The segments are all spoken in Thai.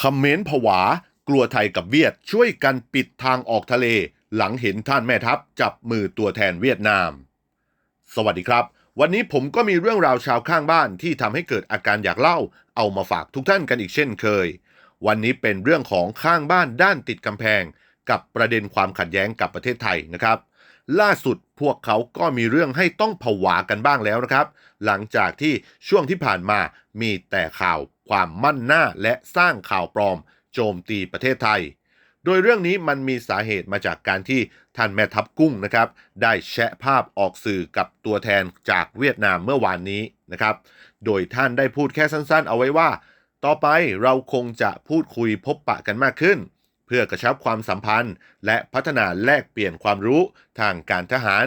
คำเขมนผวา กลัวไทยกับเวียดช่วยกันปิดทางออกทะเล หลังเห็นท่านแม่ทัพจับมือตัวแทนเวียดนาม สวัสดีครับ วันนี้ผมก็มีเรื่องราวชาวข้างบ้านที่ทำให้เกิดอาการอยากเล่า เอามาฝากทุกท่านกันอีกเช่นเคย วันนี้เป็นเรื่องของข้างบ้านด้านติดกำแพง กับประเด็นความขัดแย้งกับประเทศไทยนะครับล่าสุดพวกเขาก็มีเรื่องให้ต้องผวากันบ้างแล้วนะครับ หลังจากที่ช่วงที่ผ่านมามีแต่ข่าว ความมั่นหน้าและสร้างข่าวปลอม โจมตีประเทศไทย โดยเรื่องนี้มันมีสาเหตุมาจากการที่ท่านแม่ทัพกุ้งนะครับ ได้แชะภาพออกสื่อกับตัวแทนจากเวียดนามเมื่อวานนี้นะครับ โดยท่านได้พูดแค่สั้นๆ เอาไว้ว่า ต่อไปเราคงจะพูดคุยพบปะกันมากขึ้น เพื่อกระชับความสัมพันธ์ และพัฒนาแลกเปลี่ยนความรู้ทางการทหาร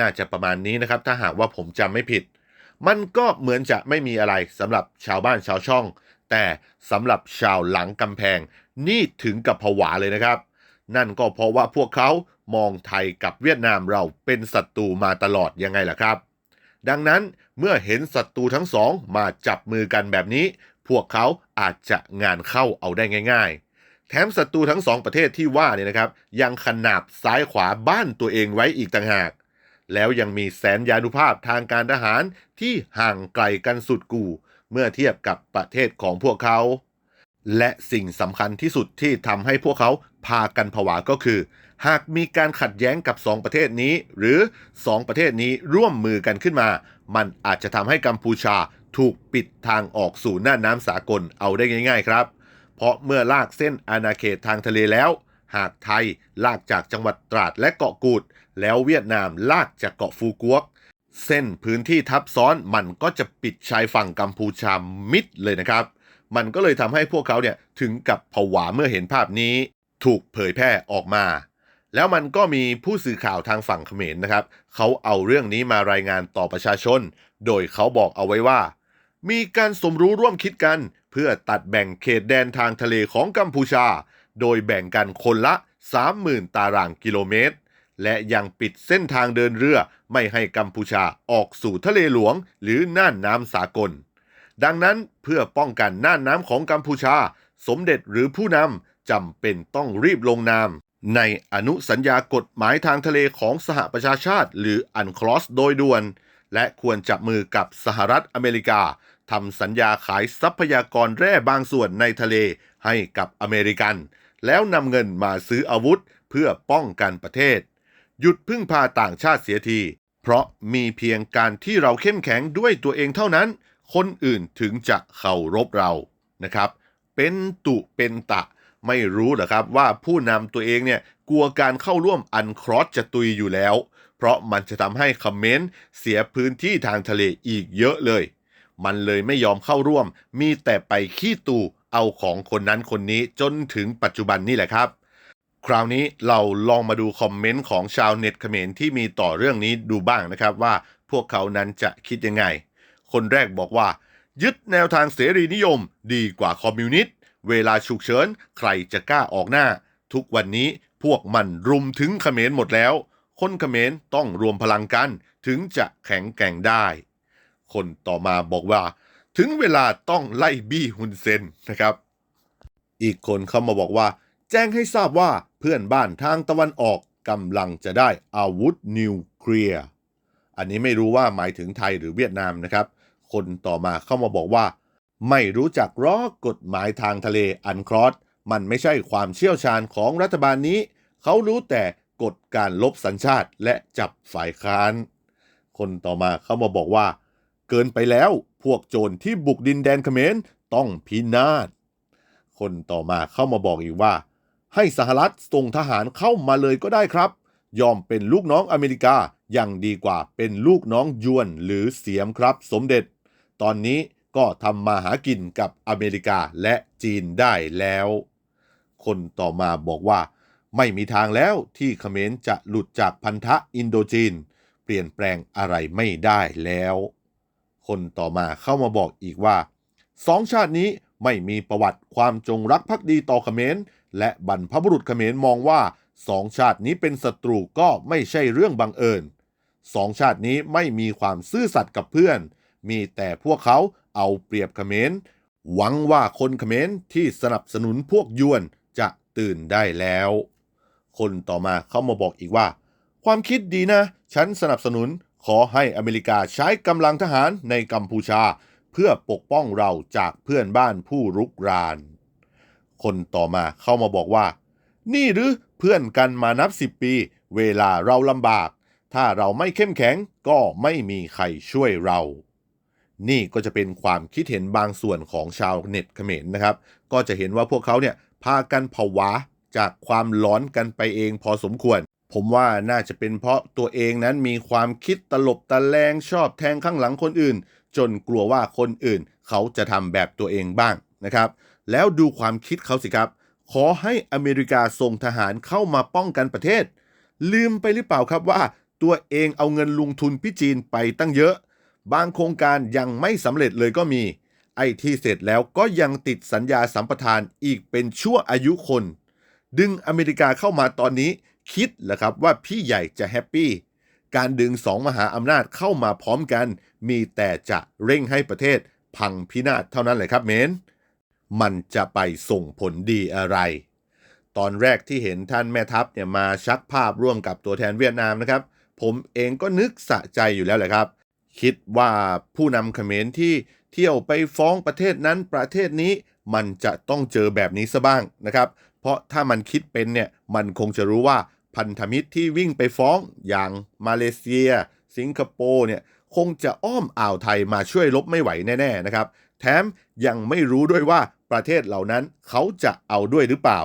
น่าจะประมาณนี้นะครับ ถ้าหากว่าผมจำไม่ผิด มันก็เหมือนจะไม่มีอะไรสำหรับชาวบ้านชาวช่อง แต่สำหรับชาวหลังกำแพง นี่ถึงกับผวาเลยนะครับ นั่นก็เพราะว่าพวกเขามองไทยกับเวียดนามเราเป็นศัตรูมาตลอดยังไงล่ะครับ ดังนั้นเมื่อเห็นศัตรูทั้งสองมาจับมือกันแบบนี้ พวกเขาอาจจะงานเข้าเอาได้ง่าย ๆ แถมศัตรูทั้งสองประเทศที่ว่าเนี่ยนะครับ ยังขนาบซ้ายขวาบ้านตัวเองไว้อีกต่างหาก แล้วยังมีแสนยานุภาพทางการทหารที่ห่างไกลกันสุดกู่ เมื่อเทียบกับประเทศของพวกเขา และสิ่งสำคัญที่สุดที่ทำให้พวกเขาพากันผวาก็คือ หากมีการขัดแย้งกับ2ประเทศนี้ หรือ2ประเทศนี้ร่วมมือกันขึ้นมา มันอาจจะทำให้กัมพูชาถูกปิดทางออกสู่หน่าน้ำสากลเอาได้ง่าย ๆ ครับ เพราะเมื่อลากเส้นอาณาเขตทางทะเลแล้ว หากไทยลากจากจังหวัดตราดและเกาะกูด แล้วเวียดนามลากจากเกาะฟูกวก เส้นพื้นที่ทับซ้อนมันก็จะปิดชายฝั่งกัมพูชามิดเลยนะครับ มันก็เลยทำให้พวกเขาเนี่ยถึงกับผวาเมื่อเห็นภาพนี้ ถูกเผยแพร่ออกมา แล้วมันก็มีผู้สื่อข่าวทางฝั่งเขมรนะครับ เขาเอาเรื่องนี้มารายงานต่อประชาชน โดยเขาบอกเอาไว้ว่า มีการสมรู้ร่วมคิดกัน เพื่อตัดแบ่งเขตแดนทางทะเลของกัมพูชา โดยแบ่งกันคนละ 30,000 ตารางกิโลเมตร และยังปิดเส้นทางเดินเรือไม่ให้กัมพูชาออกสู่ทะเลหลวง หรือน่านน้ำสากล ดังนั้นเพื่อป้องกันน่านน้ำของกัมพูชา สมเด็จหรือผู้นำจำเป็นต้องรีบลงนามในอนุสัญญากฎหมายทางทะเลของสหประชาชาติ หรืออันคลอสโดยด่วน และควรจับมือกับสหรัฐอเมริกาทำสัญญาขายทรัพยากรแร่บางส่วนในทะเลให้กับอเมริกัน แล้วนำเงินมาซื้ออาวุธเพื่อป้องกันประเทศ หยุดพึ่งพาต่างชาติเสียที เพราะมีเพียงการที่เราเข้มแข็งด้วยตัวเองเท่านั้น คนอื่นถึงจะเคารพเรานะครับ เป็นตุเป็นตะ ไม่รู้หรอครับว่าผู้นำตัวเองเนี่ยกลัวการเข้าร่วมอันครอสจะตุยอยู่แล้ว เพราะมันจะทำให้คอมเมนต์เสียพื้นที่ทางทะเลอีกเยอะเลย มันเลยไม่ยอมเข้าร่วม มีแต่ไปขี้ตู เอาของคนนั้นคนนี้จนถึงปัจจุบันนี่แหละครับ คราวนี้เราลองมาดูคอมเมนต์ของชาวเน็ตเขมรที่มีต่อเรื่องนี้ดูบ้างนะครับว่าพวกเขานั้นจะคิดยังไง คนแรกบอกว่า ยึดแนวทางเสรีนิยมดีกว่าคอมมิวนิสต์เวลาฉุกเฉินใครจะกล้าออกหน้า ทุกวันนี้พวกมันรุมถึงเขมรหมดแล้ว คนเขมรต้องรวมพลังกัน ถึงจะแข็งแกร่งได้ คนต่อมาบอกว่า ถึงเวลาต้องไล่บี้ฮุนเซนนะครับ อีกคนเข้ามาบอกว่า แจ้งให้ทราบว่าเพื่อนบ้านทางตะวันออกกำลังจะได้อาวุธนิวเคลียร์อันนี้ไม่รู้ว่าหมายถึงไทยหรือเวียดนามนะครับ คนต่อมาเข้ามาบอกว่า ไม่รู้จักรอกฎหมายทางทะเลอันครอสมันไม่ใช่ความเชี่ยวชาญของรัฐบาลนี้ เขารู้แต่กฎการลบสัญชาติและจับฝ่ายค้าน คนต่อมาเข้ามาบอกว่า เกินไปแล้ว พวกโจรที่บุกดินแดนเขมรต้องพินาศ คนต่อมาเข้ามาบอกอีกว่า ให้สหรัฐส่งทหารเข้ามาเลยก็ได้ครับ ยอมเป็นลูกน้องอเมริกายังดีกว่าเป็นลูกน้องยวนหรือเสียมครับ สมเด็จ ตอนนี้ก็ทำมาหากินกับอเมริกาและจีนได้แล้ว คนต่อมาบอกว่า ไม่มีทางแล้วที่เขมรจะหลุดจากพันธะอินโดจีน เปลี่ยนแปลงอะไรไม่ได้แล้ว คนต่อมาเข้ามาบอกอีกว่าสองชาตินี้ไม่มีประวัติความจงรักภักดีต่อเขมรและบรรพบุรุษเขมรมองว่าสองชาตินี้เป็นศัตรูก็ไม่ใช่เรื่องบังเอิญสองชาตินี้ไม่มีความซื่อสัตย์กับเพื่อน มีแต่พวกเขาเอาเปรียบเขมรหวังว่าคนเขมรที่สนับสนุนพวกยวนจะตื่นได้แล้ว คนต่อมาเข้ามาบอกอีกว่า ความคิดดีนะ ฉันสนับสนุน ขอให้อเมริกาใช้กำลังทหารในกัมพูชา เพื่อปกป้องเราจากเพื่อนบ้านผู้รุกราน คนต่อมาเข้ามาบอกว่า นี่หรือเพื่อนกันมานับสิบปี เวลาเราลำบาก ถ้าเราไม่เข้มแข็งก็ไม่มีใครช่วยเรา นี่ก็จะเป็นความคิดเห็นบางส่วนของชาวเน็ตเขมรนะครับ ก็จะเห็นว่าพวกเขาเนี่ยพากันผวาจากความหลอนกันไปเองพอสมควร ผมว่าน่าจะเป็นเพราะตัวเองนั้นมีความคิดตลบตะแลงชอบแทงข้างหลังคนอื่น จนกลัวว่าคนอื่น เขาจะทำแบบตัวเองบ้างนะครับ แล้วดูความคิดเขาสิครับ ขอให้อเมริกาส่งทหารเข้ามาป้องกันประเทศ ลืมไปหรือเปล่าครับว่า ตัวเองเอาเงินลงทุนพิจีนไปตั้งเยอะ บางโครงการยังไม่สำเร็จเลยก็มี ไอ้ที่เสร็จแล้วก็ยังติดสัญญาสัมปทานอีกเป็นชั่วอายุคน ดึงอเมริกาเข้ามาตอนนี้ คิดเหรอครับว่าพี่ใหญ่จะแฮปปี้ การดึงสองมหาอำนาจเข้ามาพร้อมกัน มีแต่จะเร่งให้ประเทศพังพินาศเท่านั้นเลยครับเมน มันจะไปส่งผลดีอะไร ตอนแรกที่เห็นท่านแม่ทัพเนี่ยมาชักภาพร่วมกับตัวแทนเวียดนามนะครับ ผมเองก็นึกสะใจอยู่แล้วแหละครับ คิดว่าผู้นำเขมรที่เที่ยวไปฟ้องประเทศนั้นประเทศนี้มันจะต้องเจอแบบนี้ซะบ้างนะครับ เพราะถ้ามันคิดเป็นเนี่ยมันคงจะรู้ว่าพันธมิตรที่วิ่งไปฟ้องอย่างมาเลเซีย สิงคโปร์เนี่ยคงจะอ้อมอ่าวไทยมาช่วยลบไม่ไหวแน่ๆนะครับ แถมยังไม่รู้ด้วยว่าประเทศเหล่านั้นเขาจะเอาด้วยหรือเปล่า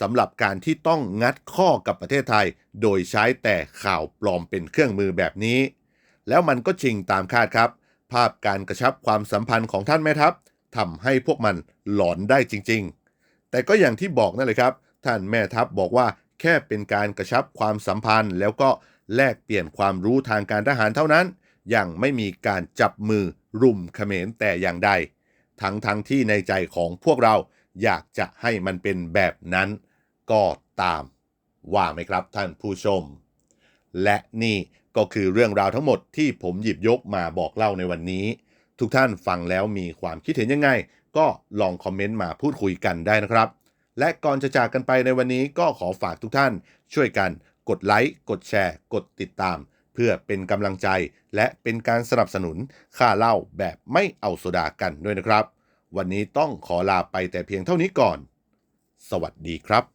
สำหรับการที่ต้องงัดข้อกับประเทศไทย โดยใช้แต่ข่าวปลอมเป็นเครื่องมือแบบนี้ แล้วมันก็จริงตามคาดครับ ภาพการกระชับความสัมพันธ์ของท่านแม่ทัพทำให้พวกมันหลอนได้จริง ๆ แต่ก็อย่างที่บอกนั่นเลยครับ ท่านแม่ทัพบอกว่าแค่เป็นการกระชับความสัมพันธ์ แล้วก็แลกเปลี่ยนความรู้ทางการทหารเท่านั้น ยังไม่มีการจับมือรุมเขมรแต่อย่างใด ทั้งทั้งที่ในใจของพวกเราอยากจะให้มันเป็นแบบนั้น ก็ตาม ว่าไหมครับท่านผู้ชม และนี่ก็คือเรื่องราวทั้งหมดที่ผมหยิบยกมาบอกเล่าในวันนี้ ทุกท่านฟังแล้วมีความคิดเห็นยังไง ก็ลองคอมเมนต์มาพูดคุยกันได้นะครับ และก่อนจะจากกันไปในวันนี้ก็ขอฝากทุกท่าน ช่วยกันกดไลค์กดแชร์ กดติดตาม เพื่อเป็นกำลังใจ และเป็นการสนับสนุนค่าเล่าแบบไม่เอาโซดากันด้วยนะครับ วันนี้ต้องขอลาไปแต่เพียงเท่านี้ก่อน สวัสดีครับ